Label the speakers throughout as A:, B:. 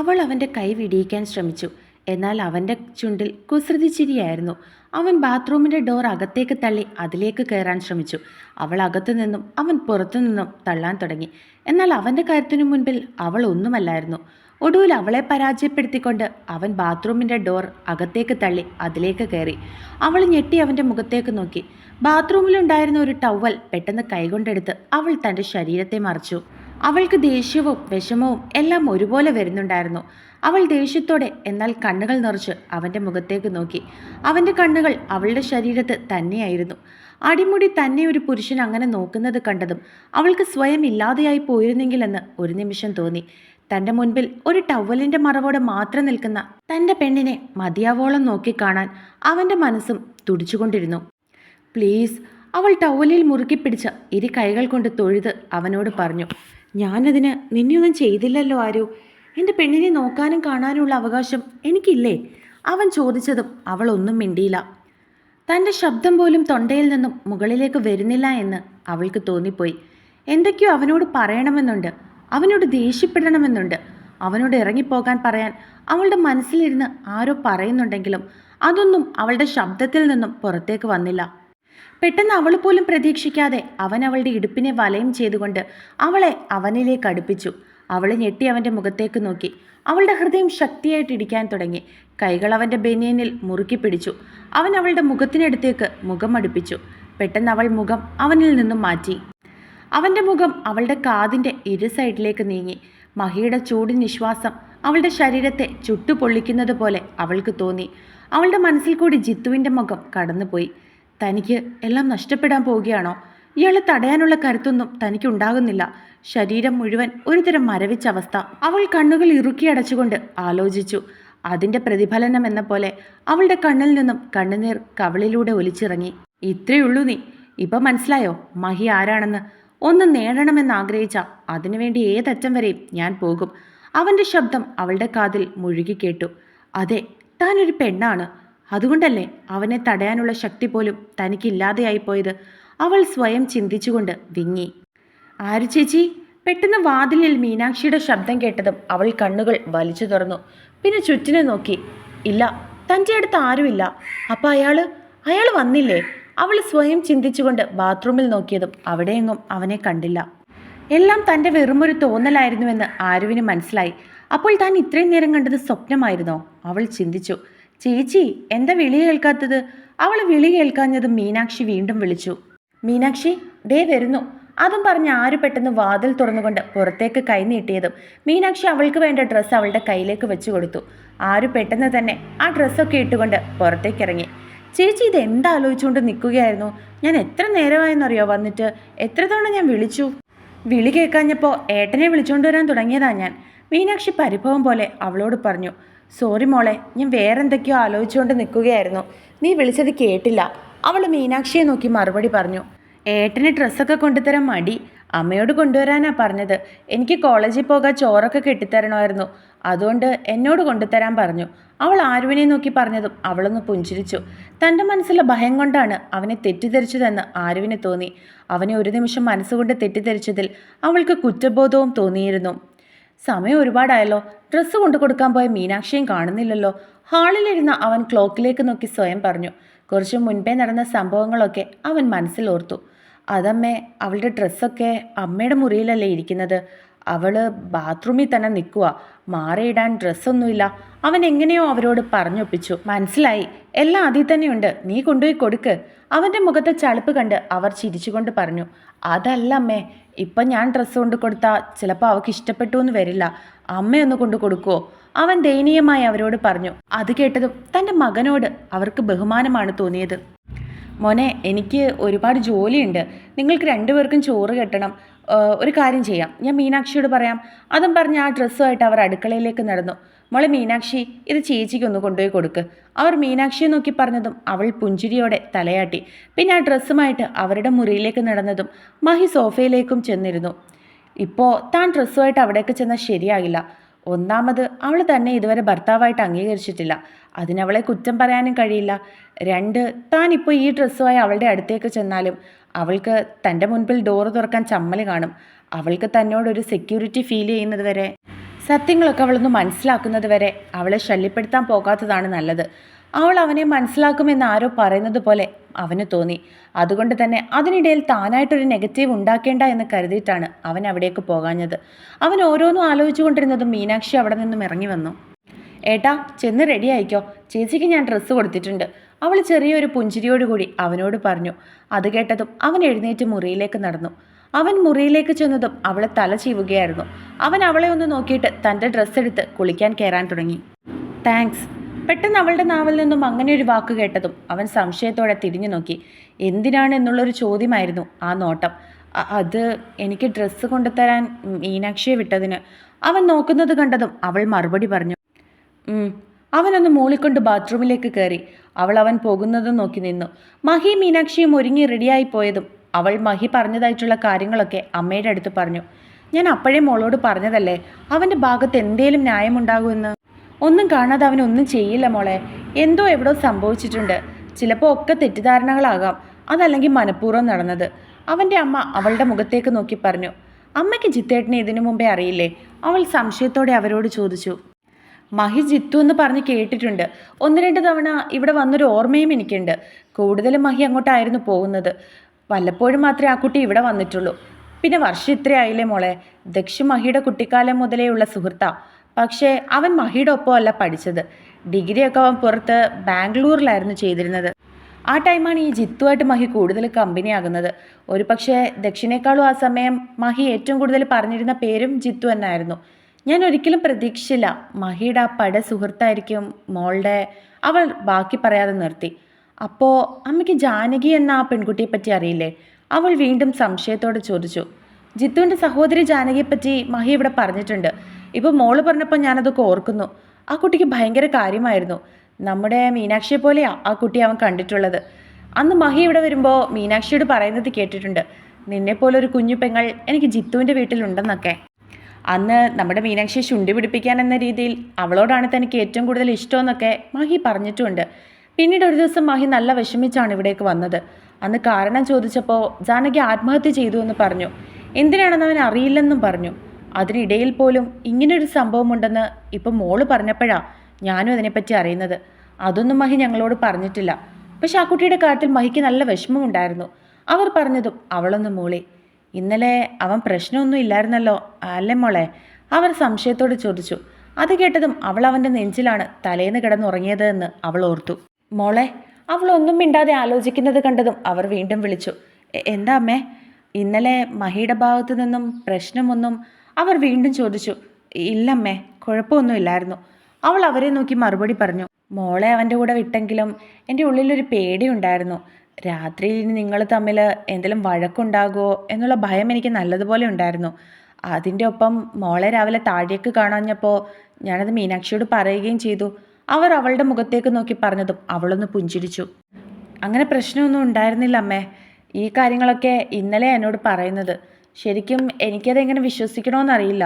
A: അവൾ അവന്റെ കൈ വിടിയിക്കാൻ ശ്രമിച്ചു. എന്നാൽ അവന്റെ ചുണ്ടിൽ കുസൃതി ചിരിയായിരുന്നു അവൻ ബാത്റൂമിന്റെ ഡോർ അകത്തേക്ക് തള്ളി അതിലേക്ക് കയറാൻ ശ്രമിച്ചു. അവൾ അകത്തു നിന്നും അവൻ പുറത്തു നിന്നും തള്ളാൻ തുടങ്ങി. എന്നാൽ അവന്റെ കാര്യത്തിനു മുൻപിൽ അവൾ ഒന്നുമല്ലായിരുന്നു. ഒടുവിൽ അവളെ പരാജയപ്പെടുത്തിക്കൊണ്ട് അവൻ ബാത്റൂമിന്റെ ഡോർ അകത്തേക്ക് തള്ളി അതിലേക്ക് കയറി. അവൾ ഞെട്ടി അവന്റെ മുഖത്തേക്ക് നോക്കി. ബാത്റൂമിലുണ്ടായിരുന്ന ഒരു ടവൽ പെട്ടെന്ന് കൈകൊണ്ടെടുത്ത് അവൾ തന്റെ ശരീരത്തെ മറച്ചു. അവൾക്ക് ദേഷ്യവും വിഷമവും എല്ലാം ഒരുപോലെ വരുന്നുണ്ടായിരുന്നു. അവൾ ദേഷ്യത്തോടെ എന്നാൽ കണ്ണുകൾ നിറച്ച് അവന്റെ മുഖത്തേക്ക് നോക്കി. അവന്റെ കണ്ണുകൾ അവളുടെ ശരീരത്ത് തന്നെയായിരുന്നു. അടിമുടി തന്നെ ഒരു പുരുഷൻ അങ്ങനെ നോക്കുന്നത് കണ്ടതും അവൾക്ക് സ്വയം ഇല്ലാതെയായി പോയിരുന്നെങ്കിലെന്ന് ഒരു നിമിഷം തോന്നി. തന്റെ മുൻപിൽ ഒരു ടവലിന്റെ മറവോടെ മാത്രം നിൽക്കുന്ന തന്റെ പെണ്ണിനെ മതിയാവോളം നോക്കിക്കാണാൻ അവന്റെ മനസ്സും തുടിച്ചുകൊണ്ടിരുന്നു. പ്ലീസ് അവൾ ടവലിൽ മുറുക്കി പിടിച്ച ഇരു കൈകൾ കൊണ്ട് തൊഴുത് അവനോട് പറഞ്ഞു. ഞാനതിന് നിന്നെയൊന്നും ചെയ്തില്ലല്ലോ ആരോ. എന്റെ പെണ്ണിനെ നോക്കാനും കാണാനുമുള്ള അവകാശം എനിക്കില്ലേ? അവൻ ചോദിച്ചതും അവൾ ഒന്നും മിണ്ടിയില്ല. തന്റെ ശബ്ദം പോലും തൊണ്ടയിൽ നിന്നും മുകളിലേക്ക് വരുന്നില്ല എന്ന് അവൾക്ക് തോന്നിപ്പോയി. എന്തൊക്കെയോ അവനോട് പറയണമെന്നുണ്ട് അവനോട് ദേഷ്യപ്പെടണമെന്നുണ്ട് അവനോട് ഇറങ്ങിപ്പോകാൻ പറയാൻ അവളുടെ മനസ്സിലിരുന്ന് ആരോ പറയുന്നുണ്ടെങ്കിലും അതൊന്നും അവളുടെ ശബ്ദത്തിൽ നിന്നും പുറത്തേക്ക് വന്നില്ല. പെട്ടെന്ന് അവൾ പോലും പ്രതീക്ഷിക്കാതെ അവൻ അവളുടെ ഇടുപ്പിനെ വലയം ചെയ്തുകൊണ്ട് അവളെ അവനിലേക്ക് അടുപ്പിച്ചു. അവൾ ഞെട്ടി അവന്റെ മുഖത്തേക്ക് നോക്കി. അവളുടെ ഹൃദയം ശക്തിയായിട്ട് ഇടിക്കാൻ തുടങ്ങി. കൈകൾ അവന്റെ ബനിയനിൽ മുറുക്കി പിടിച്ചു. അവൻ അവളുടെ മുഖത്തിനടുത്തേക്ക് മുഖം അടുപ്പിച്ചു. പെട്ടെന്ന് അവൾ മുഖം അവനിൽ നിന്നും മാറ്റി. അവന്റെ മുഖം അവളുടെ കാതിന്റെ ഇരു സൈഡിലേക്ക് നീങ്ങി. മഹിയുടെ ചൂട് നിശ്വാസം അവളുടെ ശരീരത്തെ ചുട്ടുപൊള്ളിക്കുന്നത് പോലെ അവൾക്ക് തോന്നി. അവളുടെ മനസ്സിൽ കൂടി ജിത്തുവിന്റെ മുഖം കടന്നുപോയി. തനിക്ക് എല്ലാം നഷ്ടപ്പെടാൻ പോവുകയാണോ? ഇയാളെ തടയാനുള്ള കരുത്തൊന്നും തനിക്കുണ്ടാകുന്നില്ല. ശരീരം മുഴുവൻ ഒരുതരം മരവിച്ച അവസ്ഥ. അവൾ കണ്ണുകൾ ഇറുക്കി അടച്ചുകൊണ്ട് ആലോചിച്ചു. അതിന്റെ പ്രതിഫലനം എന്ന പോലെ അവളുടെ കണ്ണിൽ നിന്നും കണ്ണുനീർ കവളിലൂടെ ഒലിച്ചിറങ്ങി. ഇത്രയുള്ളൂ നീ. ഇപ്പം മനസ്സിലായോ? മഹി ആരാണെന്ന്? ഒന്ന് നേടണമെന്ന് ആഗ്രഹിച്ച അതിനുവേണ്ടി ഏതറ്റം വരെയും ഞാൻ പോകും. അവന്റെ ശബ്ദം അവളുടെ കാതിൽ മുഴുകി കേട്ടു. അതെ താനൊരു പെണ്ണാണ്. അതുകൊണ്ടല്ലേ അവനെ തടയാനുള്ള ശക്തി പോലും തനിക്കില്ലാതെയായി പോയത് അവൾ സ്വയം ചിന്തിച്ചുകൊണ്ട് വിങ്ങി. ആര് ചേച്ചി? പെട്ടെന്ന് വാതിലിൽ മീനാക്ഷിയുടെ ശബ്ദം കേട്ടതും അവൾ കണ്ണുകൾ വലിച്ചു തുറന്നു. പിന്നെ ചുറ്റിനെ നോക്കി. ഇല്ല തന്റെ അടുത്ത് ആരുമില്ല. അപ്പം അയാൾ അയാൾ വന്നില്ലേ? അവൾ സ്വയം ചിന്തിച്ചുകൊണ്ട് ബാത്റൂമിൽ നോക്കിയതും അവിടെയെങ്ങും അവനെ കണ്ടില്ല. എല്ലാം തന്റെ വെറുമൊരു തോന്നലായിരുന്നുവെന്ന് ആരുവിന് മനസ്സിലായി. അപ്പോൾ താൻ ഇത്രയും നേരം കണ്ടത് സ്വപ്നമായിരുന്നോ? അവൾ ചിന്തിച്ചു. ചേച്ചി എന്താ വിളി കേൾക്കാത്തത്? അവൾ വിളി കേൾക്കാഞ്ഞത് മീനാക്ഷി വീണ്ടും വിളിച്ചു. മീനാക്ഷി ദേ വരുന്നു. അതും പറഞ്ഞ് ആര് പെട്ടെന്ന് വാതിൽ തുറന്നുകൊണ്ട് പുറത്തേക്ക് കൈ നീട്ടിയതും മീനാക്ഷി അവൾക്ക് വേണ്ട ഡ്രസ്സ് അവളുടെ കയ്യിലേക്ക് വെച്ചു കൊടുത്തു. ആര് പെട്ടെന്ന് തന്നെ ആ ഡ്രസ്സൊക്കെ ഇട്ടുകൊണ്ട് പുറത്തേക്ക് ഇറങ്ങി ചേച്ചി ഇത് എന്താലോചിച്ചുകൊണ്ട് നിൽക്കുകയായിരുന്നു? ഞാൻ എത്ര നേരമായെന്നറിയോ വന്നിട്ട്? എത്ര തവണ ഞാൻ വിളിച്ചു? വിളി കേൾക്കാഞ്ഞപ്പോൾ ഏട്ടനെ വിളിച്ചുകൊണ്ട് വരാൻ തുടങ്ങിയതാ ഞാൻ. മീനാക്ഷി പരിഭവം പോലെ അവളോട് പറഞ്ഞു. സോറി മോളെ ഞാൻ വേറെന്തൊക്കെയോ ആലോചിച്ചുകൊണ്ട് നിൽക്കുകയായിരുന്നു. നീ വിളിച്ചത് കേട്ടില്ല. അവൾ മീനാക്ഷിയെ നോക്കി മറുപടി പറഞ്ഞു. ഏട്ടന് ഡ്രസ്സൊക്കെ കൊണ്ടുതരാൻ മടി. അമ്മയോട് കൊണ്ടുവരാനാ പറഞ്ഞത്. എനിക്ക് കോളേജിൽ പോകാൻ ചോറൊക്കെ കെട്ടിത്തരണമായിരുന്നു. അതുകൊണ്ട് എന്നോട് കൊണ്ടുതരാൻ പറഞ്ഞു. അവൾ ആരുവിനെ നോക്കി പറഞ്ഞതും അവളൊന്ന് പുഞ്ചിരിച്ചു. തന്റെ മനസ്സിലെ ഭയം കൊണ്ടാണ് അവനെ തെറ്റിദ്ധരിച്ചതെന്ന് ആരുവിന് തോന്നി. അവനെ ഒരു നിമിഷം മനസ്സുകൊണ്ട് തെറ്റിദ്ധരിച്ചതിൽ അവൾക്ക് കുറ്റബോധവും തോന്നിയിരുന്നു. സമയം ഒരുപാടായല്ലോ. ഡ്രസ്സ് കൊണ്ടു കൊടുക്കാൻ പോയ മീനാക്ഷിയും കാണുന്നില്ലല്ലോ. ഹാളിലിരുന്ന അവൻ ക്ലോക്കിലേക്ക് നോക്കി സ്വയം പറഞ്ഞു. കുറച്ച് മുൻപേ നടന്ന സംഭവങ്ങളൊക്കെ അവൻ മനസ്സിലോർത്തു. അതമ്മേ അവളുടെ ഡ്രസ്സൊക്കെ അമ്മയുടെ മുറിയിലല്ലേ ഇരിക്കുന്നത്? അവൾ ബാത്റൂമിൽ തന്നെ നിൽക്കുക മാറിയിടാൻ ഡ്രസ്സൊന്നുമില്ല. അവൻ എങ്ങനെയോ അവരോട് പറഞ്ഞൊപ്പിച്ചു. മനസ്സിലായി. എല്ലാം അതിൽ തന്നെയുണ്ട്. നീ കൊണ്ടുപോയി കൊടുക്ക്. അവന്റെ മുഖത്തെ ചളുപ്പ് കണ്ട് അവർ ചിരിച്ചുകൊണ്ട് പറഞ്ഞു. അതല്ല അമ്മേ. ഇപ്പം ഞാൻ ഡ്രസ്സ് കൊണ്ട് കൊടുത്താൽ ചിലപ്പോൾ അവൾക്ക് ഇഷ്ടപ്പെട്ടു എന്ന് വരില്ല. അമ്മയൊന്ന് കൊണ്ടു കൊടുക്കുമോ അവൻ ദയനീയമായി അവരോട് പറഞ്ഞു. അത് കേട്ടതും തന്റെ മകനോട് അവർക്ക് ബഹുമാനമാണ് തോന്നിയത്. മോനെ എനിക്ക് ഒരുപാട് ജോലിയുണ്ട്. നിങ്ങൾക്ക് രണ്ടുപേർക്കും ചോറ് കെട്ടണം. ഒരു കാര്യം ചെയ്യാം. ഞാൻ മീനാക്ഷിയോട് പറയാം. അതും പറഞ്ഞ് ആ ഡ്രസ്സുമായിട്ട് അവർ അടുക്കളയിലേക്ക് നടന്നു. മോളെ മീനാക്ഷി ഇത് ചേച്ചിക്ക് ഒന്ന് കൊണ്ടുപോയി കൊടുക്ക്. അവർ മീനാക്ഷിയെ നോക്കി പറഞ്ഞതും അവൾ പുഞ്ചിരിയോടെ തലയാട്ടി. പിന്നെ ആ ഡ്രസ്സുമായിട്ട് അവരുടെ മുറിയിലേക്ക് നടന്നതും മഹി സോഫയിലേക്കും ചെന്നിരുന്നു. ഇപ്പോൾ താൻ ഡ്രസ്സുമായിട്ട് അവിടേക്ക് ചെന്നാൽ ശരിയാകില്ല. ഒന്നാമത് അവൾ തന്നെ ഇതുവരെ ഭർത്താവായിട്ട് അംഗീകരിച്ചിട്ടില്ല. അതിനവളെ കുറ്റം പറയാനും കഴിയില്ല. രണ്ട് താൻ ഇപ്പോൾ ഈ ഡ്രസ്സുമായി അവളുടെ അടുത്തേക്ക് ചെന്നാലും അവൾക്ക് തന്റെ മുൻപിൽ ഡോറ് തുറക്കാൻ ചമ്മൽ കാണും. അവൾക്ക് തന്നോടൊരു സെക്യൂരിറ്റി ഫീൽ ചെയ്യുന്നത് വരെ സത്യങ്ങളൊക്കെ അവളൊന്ന് മനസ്സിലാക്കുന്നത് വരെ അവളെ ശല്യപ്പെടുത്താൻ പോകാത്തതാണ് നല്ലത്. അവൾ അവനെ മനസ്സിലാക്കുമെന്ന് ആരോ പറയുന്നത് പോലെ അവന് തോന്നി. അതുകൊണ്ട് തന്നെ അതിനിടയിൽ താനായിട്ടൊരു നെഗറ്റീവ് ഉണ്ടാക്കേണ്ട എന്ന് കരുതിയിട്ടാണ് അവൻ അവിടേക്ക് പോകാഞ്ഞത്. അവൻ ഓരോന്നും ആലോചിച്ചു കൊണ്ടിരുന്നതും മീനാക്ഷി അവിടെ നിന്നും ഇറങ്ങി വന്നു. ഏട്ടാ ചെന്ന് റെഡി ആയിക്കോ. ചേച്ചിക്ക് ഞാൻ ഡ്രസ്സ് കൊടുത്തിട്ടുണ്ട്. അവൾ ചെറിയൊരു പുഞ്ചിരിയോടുകൂടി അവനോട് പറഞ്ഞു. അത് കേട്ടതും അവൻ എഴുന്നേറ്റ് മുറിയിലേക്ക് നടന്നു. അവൻ മുറിയിലേക്ക് ചെന്നതും അവളെ തല ചീവുകയായിരുന്നു. അവൻ അവളെ ഒന്ന് നോക്കിയിട്ട് തന്റെ ഡ്രസ്സ് എടുത്ത് കുളിക്കാൻ കയറാൻ തുടങ്ങി. താങ്ക്സ് പെട്ടെന്ന് അവളുടെ നാവിൽ നിന്നും അങ്ങനെ ഒരു വാക്ക് കേട്ടതും അവൻ സംശയത്തോടെ തിരിഞ്ഞു നോക്കി. എന്തിനാണ് എന്നുള്ളൊരു ചോദ്യമായിരുന്നു ആ നോട്ടം. അത് എനിക്ക് ഡ്രസ്സ് കൊണ്ടുതരാൻ മീനാക്ഷിയെ വിട്ടതിന്. അവൻ നോക്കുന്നത് കണ്ടതും അവൾ മറുപടി പറഞ്ഞു. അവനൊന്ന് മൂളിക്കൊണ്ട് ബാത്റൂമിലേക്ക് കയറി. അവൾ അവൻ പോകുന്നതും നോക്കി നിന്നു. മഹി മീനാക്ഷിയും ഒരുങ്ങി റെഡിയായി പോയതും അവൾ മഹി പറഞ്ഞതായിട്ടുള്ള കാര്യങ്ങളൊക്കെ അമ്മയുടെ അടുത്ത് പറഞ്ഞു. ഞാൻ അപ്പോഴേ മോളോട് പറഞ്ഞതല്ലേ? അവന്റെ ഭാഗത്ത് എന്തേലും ന്യായമുണ്ടാകുമെന്ന്? ഒന്നും കാണാതെ അവൻ ഒന്നും ചെയ്യില്ല മോളെ. എന്തോ എവിടോ സംഭവിച്ചിട്ടുണ്ട്. ചിലപ്പോൾ ഒക്കെ തെറ്റിദ്ധാരണകളാകാം. അതല്ലെങ്കിൽ മനഃപൂർവം നടന്നത്. അവന്റെ അമ്മ അവളുടെ മുഖത്തേക്ക് നോക്കി പറഞ്ഞു. അമ്മയ്ക്ക് ജിത്തേട്ടനെ ഇതിനു മുമ്പേ അറിയില്ലേ? അവൾ സംശയത്തോടെ അവരോട് ചോദിച്ചു. മഹി ജിത്തു എന്ന് പറഞ്ഞ് കേട്ടിട്ടുണ്ട്. ഒന്ന് രണ്ട് തവണ ഇവിടെ വന്നൊരു ഓർമ്മയും എനിക്കുണ്ട്. കൂടുതലും മഹി അങ്ങോട്ടായിരുന്നു പോകുന്നത്. വല്ലപ്പോഴും മാത്രമേ ആ കുട്ടി ഇവിടെ വന്നിട്ടുള്ളൂ. പിന്നെ വർഷം ഇത്രയായില്ലേ മോളെ? ദക്ഷി മഹിയുടെ കുട്ടിക്കാലം മുതലേ ഉള്ള സുഹൃത്താ. പക്ഷേ അവൻ മഹിയുടെ ഒപ്പമല്ല പഠിച്ചത്. ഡിഗ്രിയൊക്കെ അവൻ പുറത്ത് ബാംഗ്ലൂരിലായിരുന്നു ചെയ്തിരുന്നത്. ആ ടൈമാണ് ഈ ജിത്തുമായിട്ട് മഹി കൂടുതൽ കമ്പനിയാകുന്നത്. ഒരു പക്ഷേ ദക്ഷിണേക്കാളും ആ സമയം മഹി ഏറ്റവും കൂടുതൽ പറഞ്ഞിരുന്ന പേരും ജിത്തു എന്നായിരുന്നു ഞാൻ ഒരിക്കലും പ്രതീക്ഷിച്ചില്ല മഹിയുടെ ആ പട സുഹൃത്തായിരിക്കും മോളുടെ അവൾ ബാക്കി പറയാതെ നിർത്തി. അപ്പോൾ അമ്മയ്ക്ക് ജാനകി എന്ന ആ പെൺകുട്ടിയെ പറ്റി അറിയില്ലേ? അവൾ വീണ്ടും സംശയത്തോടെ ചോദിച്ചു. ജിത്തുവിന്റെ സഹോദരി ജാനകിയെ പറ്റി മഹി ഇവിടെ പറഞ്ഞിട്ടുണ്ട്. ഇപ്പോൾ മോൾ പറഞ്ഞപ്പോൾ ഞാനതൊക്കെ ഓർക്കുന്നു. ആ കുട്ടിക്ക് ഭയങ്കര കാര്യമായിരുന്നു. നമ്മുടെ മീനാക്ഷിയെ പോലെയാ ആ കുട്ടി അവൻ കണ്ടിട്ടുള്ളത്. അന്ന് മഹി ഇവിടെ വരുമ്പോൾ മീനാക്ഷിയോട് പറയുന്നത് കേട്ടിട്ടുണ്ട്. നിന്നെപ്പോലൊരു കുഞ്ഞു പെങ്ങൾ എനിക്ക് ജിത്തുവിന്റെ വീട്ടിലുണ്ടെന്നൊക്കെ. അന്ന് നമ്മുടെ മീനാക്ഷിയെ ശുണ്ടി പിടിപ്പിക്കാൻ എന്ന രീതിയിൽ അവളോടാണ് തനിക്ക് ഏറ്റവും കൂടുതൽ ഇഷ്ടമെന്നൊക്കെ മഹി പറഞ്ഞിട്ടുണ്ട്. പിന്നീട് ഒരു ദിവസം മഹി നല്ല വിഷമിച്ചാണ് ഇവിടേക്ക് വന്നത്. അന്ന് കാരണം ചോദിച്ചപ്പോൾ ജാനകി ആത്മഹത്യ ചെയ്തു എന്ന് പറഞ്ഞു. എന്തിനാണെന്ന് അവൻ അറിയില്ലെന്നും പറഞ്ഞു. അതിനിടയിൽ പോലും ഇങ്ങനൊരു സംഭവമുണ്ടെന്ന് ഇപ്പം മോൾ പറഞ്ഞപ്പോഴാ ഞാനും അതിനെപ്പറ്റി അറിയുന്നത്. അതൊന്നും മഹി ഞങ്ങളോട് പറഞ്ഞിട്ടില്ല. പക്ഷെ ആ കുട്ടിയുടെ കാര്യത്തിൽ മഹിക്ക് നല്ല വിഷമമുണ്ടായിരുന്നു. അവർ പറഞ്ഞതും അവളൊന്ന് മൂളി. ഇന്നലെ അവൻ പ്രശ്നമൊന്നും ഇല്ലായിരുന്നല്ലോ അല്ലേ മോളെ? അവർ സംശയത്തോട് ചോദിച്ചു. അത് കേട്ടതും അവൾ അവന്റെ നെഞ്ചിലാണ് തലേന്ന് കിടന്നുറങ്ങിയത് എന്ന് അവൾ ഓർത്തു. മോളെ അവൾ ഒന്നും മിണ്ടാതെ ആലോചിക്കുന്നത് കണ്ടതും അവർ വീണ്ടും വിളിച്ചു. എന്താ അമ്മേ? ഇന്നലെ മഹിയുടെ ഭാഗത്തു നിന്നും പ്രശ്നമൊന്നും അവർ വീണ്ടും ചോദിച്ചു ഇല്ലമ്മേ കുഴപ്പമൊന്നുമില്ലായിരുന്നു. അവൾ അവരെ നോക്കി മറുപടി പറഞ്ഞു മോളെ അവന്റെ കൂടെ വിട്ടെങ്കിലും എന്റെ ഉള്ളിലൊരു പേടിയുണ്ടായിരുന്നു. രാത്രിയിൽ നിങ്ങൾ തമ്മിൽ എന്തെങ്കിലും വഴക്കുണ്ടാകുമോ എന്നുള്ള ഭയം എനിക്ക് നല്ലതുപോലെ ഉണ്ടായിരുന്നു. അതിന്റെ ഒപ്പം മോളെ രാവിലെ താഴേക്ക് കാണാഞ്ഞപ്പോൾ ഞാനത് മീനാക്ഷിയോട് പറയുകയും ചെയ്തു. അവർ അവളുടെ മുഖത്തേക്ക് നോക്കി പറഞ്ഞതും അവളൊന്ന് പുഞ്ചിരിച്ചു. അങ്ങനെ പ്രശ്നമൊന്നും ഉണ്ടായിരുന്നില്ല അമ്മേ ഈ കാര്യങ്ങളൊക്കെ ഇന്നലെ എന്നോട് പറയുന്നത്. ശരിക്കും എനിക്കതെങ്ങനെ വിശ്വസിക്കണമെന്നറിയില്ല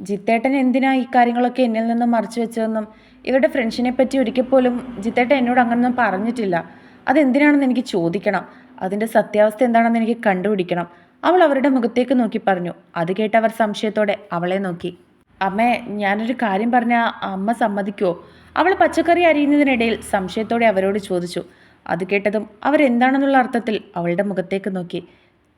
A: ജിത്തേട്ടൻ എന്തിനാ ഈ കാര്യങ്ങളൊക്കെ എന്നിൽ നിന്നും മറച്ചു വെച്ചതെന്നും ഇവരുടെ ഫ്രണ്ട്ഷിനെ പറ്റി ഒരിക്കൽ പോലും ജിത്തേട്ടൻ എന്നോട് അങ്ങനൊന്നും പറഞ്ഞിട്ടില്ല. അതെന്തിനാണെന്ന് എനിക്ക് ചോദിക്കണം. അതിന്റെ സത്യാവസ്ഥ എന്താണെന്ന് എനിക്ക് കണ്ടുപിടിക്കണം. അവൾ അവരുടെ മുഖത്തേക്ക് നോക്കി പറഞ്ഞു. അത് കേട്ട് അവർ സംശയത്തോടെ അവളെ നോക്കി. അമ്മേ ഞാനൊരു കാര്യം പറഞ്ഞാൽ അമ്മ സമ്മതിക്കുമോ അവൾ പച്ചക്കറി അരിയുന്നതിനിടയിൽ സംശയത്തോടെ അവരോട് ചോദിച്ചു. അത് കേട്ടതും അവരെന്താണെന്നുള്ള അർത്ഥത്തിൽ അവളുടെ മുഖത്തേക്ക് നോക്കി.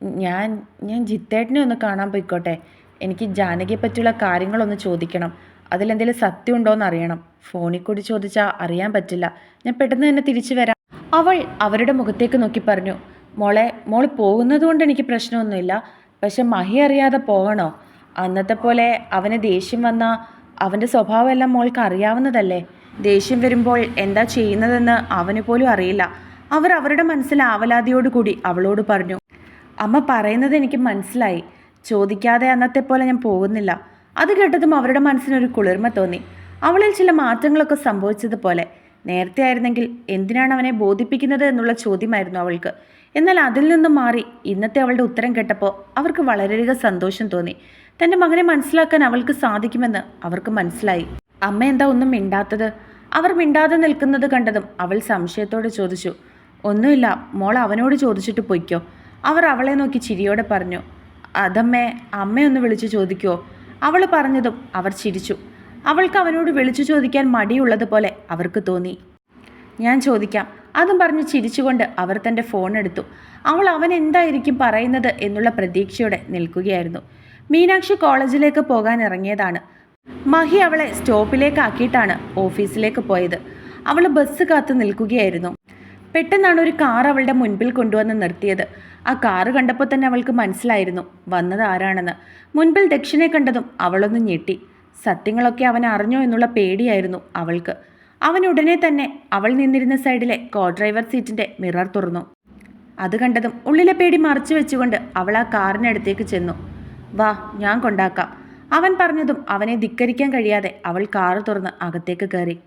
A: ഞാൻ ഞാൻ ജിത്തേട്ടനെ ഒന്ന് കാണാൻ പോയിക്കോട്ടെ. എനിക്ക് ജാനകിയെ പറ്റിയുള്ള കാര്യങ്ങളൊന്ന് ചോദിക്കണം. അതിലെന്തെങ്കിലും സത്യം ഉണ്ടോയെന്ന് അറിയണം ഫോണിൽ കൂടി ചോദിച്ചാൽ അറിയാൻ പറ്റില്ല. ഞാൻ പെട്ടെന്ന് തന്നെ തിരിച്ചു വരാം. അവൾ അവരുടെ മുഖത്തേക്ക് നോക്കി പറഞ്ഞു. മോളെ മോൾ പോകുന്നത് കൊണ്ട് എനിക്ക് പ്രശ്നമൊന്നുമില്ല. പക്ഷെ മഹി അറിയാതെ പോകണോ? അന്നത്തെ പോലെ അവന് ദേഷ്യം വന്ന അവന്റെ സ്വഭാവമെല്ലാം മോൾക്ക് അറിയാവുന്നതല്ലേ ദേഷ്യം വരുമ്പോൾ എന്താ ചെയ്യുന്നതെന്ന് അവന് പോലും അറിയില്ല. അവർ അവരുടെ മനസ്സിൽ ആവലാതിയോടുകൂടി അവളോട് പറഞ്ഞു അമ്മ പറയുന്നത് എനിക്ക് മനസ്സിലായി. ചോദിക്കാതെ അന്നത്തെ പോലെ ഞാൻ പോകുന്നില്ല. അത് കേട്ടതും അവരുടെ മനസ്സിനൊരു കുളിർമ തോന്നി. അവളിൽ ചില മാറ്റങ്ങളൊക്കെ സംഭവിച്ചതുപോലെ. നേരത്തെ ആയിരുന്നെങ്കിൽ എന്തിനാണ് അവനെ ബോധിപ്പിക്കുന്നത് എന്നുള്ള ചോദ്യമായിരുന്നു അവൾക്ക്. എന്നാൽ അതിൽ നിന്നും മാറി ഇന്നത്തെ അവളുടെ ഉത്തരം കേട്ടപ്പോൾ അവർക്ക് വളരെയധികം സന്തോഷം തോന്നി. തന്റെ മകനെ മനസ്സിലാക്കാൻ അവൾക്ക് സാധിക്കുമെന്ന് അവർക്ക് മനസ്സിലായി. അമ്മ എന്താ ഒന്നും മിണ്ടാത്തത്? അവർ മിണ്ടാതെ നിൽക്കുന്നത് കണ്ടതും അവൾ സംശയത്തോടെ ചോദിച്ചു. ഒന്നുമില്ല മോൾ അവനോട് ചോദിച്ചിട്ട് പൊയ്ക്കോ. അവർ അവളെ നോക്കി ചിരിയോടെ പറഞ്ഞു. അതമ്മേ അമ്മയൊന്ന് വിളിച്ചു ചോദിക്കുമോ അവൾ പറഞ്ഞതും അവർ ചിരിച്ചു. അവൾക്ക് അവനോട് വിളിച്ചു ചോദിക്കാൻ മടിയുള്ളതുപോലെ അവർക്ക് തോന്നി. ഞാൻ ചോദിക്കാം. അതും പറഞ്ഞ് ചിരിച്ചുകൊണ്ട് അവർ തന്റെ ഫോൺ എടുത്തു. അവൾ അവൻ എന്തായിരിക്കും പറയുന്നത്? എന്നുള്ള പ്രതീക്ഷയോടെ നിൽക്കുകയായിരുന്നു. മീനാക്ഷി കോളേജിലേക്ക് പോകാൻ ഇറങ്ങിയതാണ്. മഹി അവളെ സ്റ്റോപ്പിലേക്കാക്കിയിട്ടാണ് ഓഫീസിലേക്ക് പോയത്. അവൾ ബസ് കാത്തു നിൽക്കുകയായിരുന്നു. പെട്ടെന്നാണ് ഒരു കാർ അവളുടെ മുൻപിൽ കൊണ്ടുവന്ന് നിർത്തിയത്. ആ കാറ് കണ്ടപ്പോൾ തന്നെ അവൾക്ക് മനസ്സിലായിരുന്നു വന്നത് ആരാണെന്ന്. മുൻപിൽ ദക്ഷിണെ കണ്ടതും അവളൊന്ന് ഞെട്ടി. സത്യങ്ങളൊക്കെ അവൻ അറിഞ്ഞോ എന്നുള്ള പേടിയായിരുന്നു അവൾക്ക്. അവൻ ഉടനെ തന്നെ അവൾ നിന്നിരുന്ന സൈഡിലെ കോ ഡ്രൈവർ സീറ്റിന്റെ മിറർ തുറന്നു. അത് കണ്ടതും ഉള്ളിലെ പേടി മറച്ചു വെച്ചുകൊണ്ട് അവൾ ആ കാറിനടുത്തേക്ക് ചെന്നു. വാ ഞാൻ കൊണ്ടാക്കാം. അവൻ പറഞ്ഞതും അവനെ ധിക്കരിക്കാൻ കഴിയാതെ അവൾ കാറ് തുറന്ന് അകത്തേക്ക് കയറി.